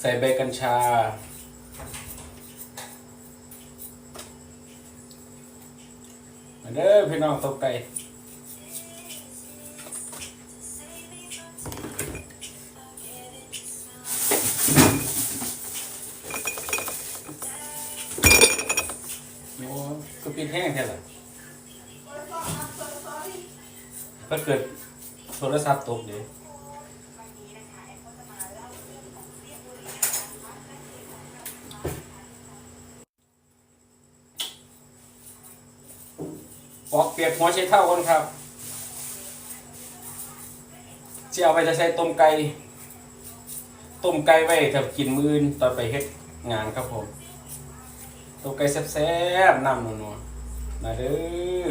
ใส่ใบกัญชา มาเด้อพี่น้องตกไก่โอ้ก็ปิดแห้งแท้ละถ้าเกิดโทรศัพท์ตกเดี๋ยว ปอกเปียกหัวใช้เท่ากันครับจะเอาไปจะใช้ต้มไก่ต้มไก่ไว้ถ้ากินมื้ออื่นตอนไปเฮ็ดงานครับผมต้มไก่แซ่บๆน้ำนัวๆมาเด้อ